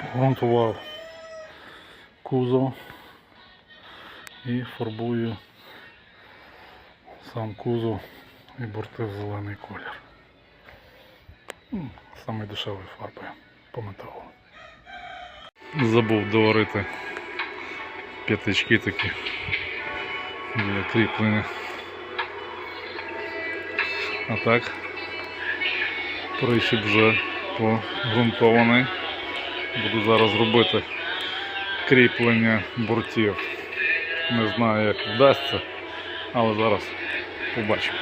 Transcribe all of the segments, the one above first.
Погрунтував кузов і фарбую сам кузов і борти в зелений колір. М, Саме дешевою фарбою по металу. Забув доварити п'ятички такі для кріплення. А так, прищіп вже погрунтований. Буду зараз робити кріплення бортів. Не знаю як вдасться, але зараз побачимо.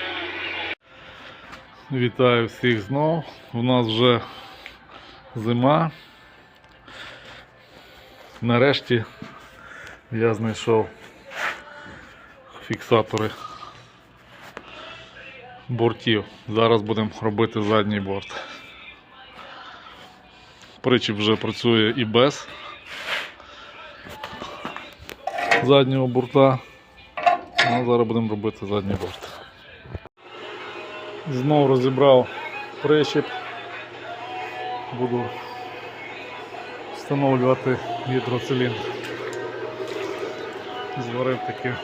Вітаю всіх знов. У нас вже зима. Нарешті я знайшов фіксатори бортів. Зараз будемо робити задній борт. Причіп вже працює і без заднього борта. А зараз будемо робити задній борт. Знову розібрав причіп. Буду встановлювати гідроциліндр. Зварив таке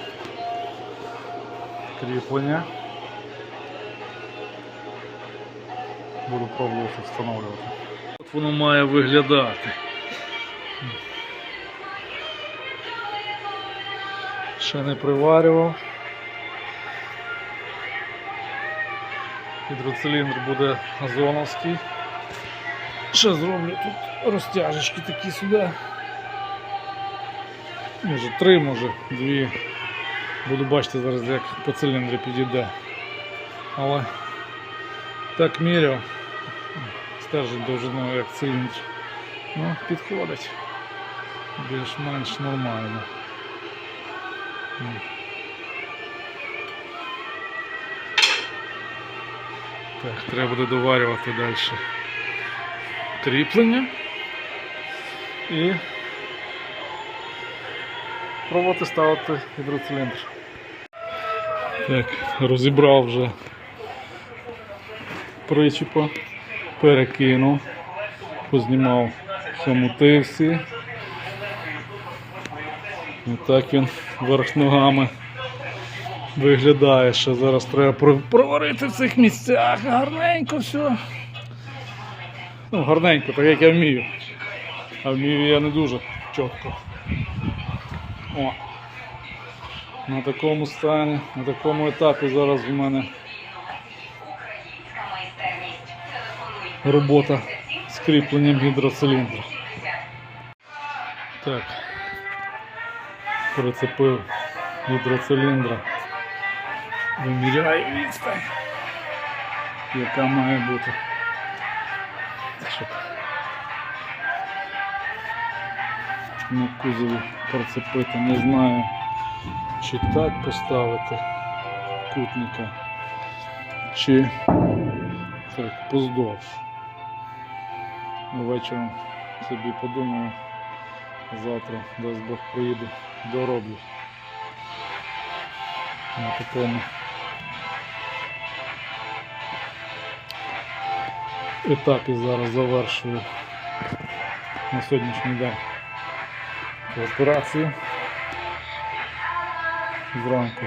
кріплення. Буду пробувати встановлювати. Воно має виглядати. Ще не приварював. Гідроциліндр буде озоновський. Ще зроблю тут розтяжечки такі сюди. Може три, може дві. Буду бачити зараз, як по циліндрі підійде. Але так міряв. Стержить довжиною як циліндр. Ну, підходить. Більш-менш нормально. Так, треба буде доварювати далі кріплення і пробувати ставити гідроциліндр. Так, розібрав вже причіпа, перекинув, познімав хомути всі. Отак він верх ногами виглядає, що зараз треба проварити в цих місцях гарненько все. Ну, гарненько, так як я вмію. А вмію я не дуже чітко. О. На такому стані, на такому етапі зараз у мене робота з кріпленням гідроциліндра. Так. Прицепив гідроциліндра. Виміряю відстань, яка має бути. На кузові прицепити. Не знаю, чи так поставити кутника, чи так, поздовж. Вечором собі подумаю, завтра, дасть Бог приїду, дороблю. На такому етапі зараз завершую на сьогоднішній день операцію. Зранку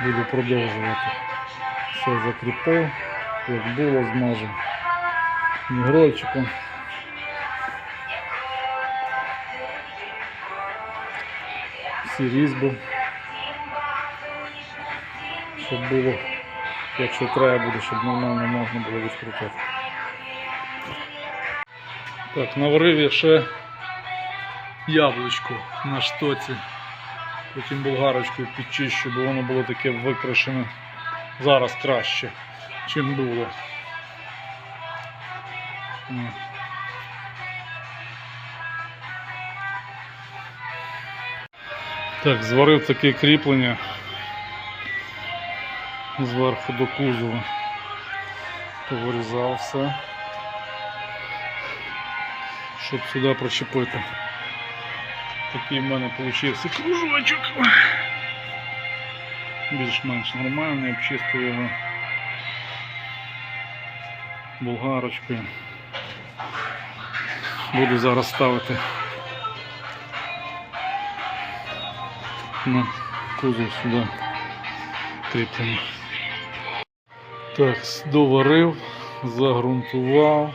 буду продовжувати. Все закріпив, як було, змажу нігрольчиком. Всі різьби, щоб було, якщо треба буде, щоб нормально можна було відкрутити. Так, наварив я ще яблучко на штоці. Потім болгарочкою підчищу, бо воно було таке викрашене зараз краще, чим було. М. Так, зварив таке кріплення зверху до кузова. Повирізав все, щоб сюди причепити. Такий в мене вийшов кружочок. Більш-менш нормальний, обчистив його болгарочкою. Буду зараз ставити на кузов сюди кріплення. Так, доварив, загрунтував.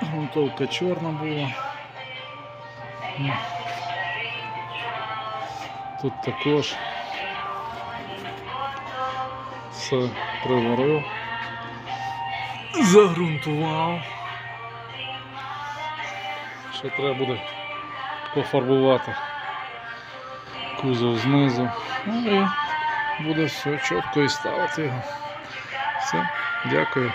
Грунтовка чорна була. Тут також все приварив, загрунтував. Ще треба буде пофарбувати кузов знизу. Ну і буде все чітко і ставити його. Все, дякую.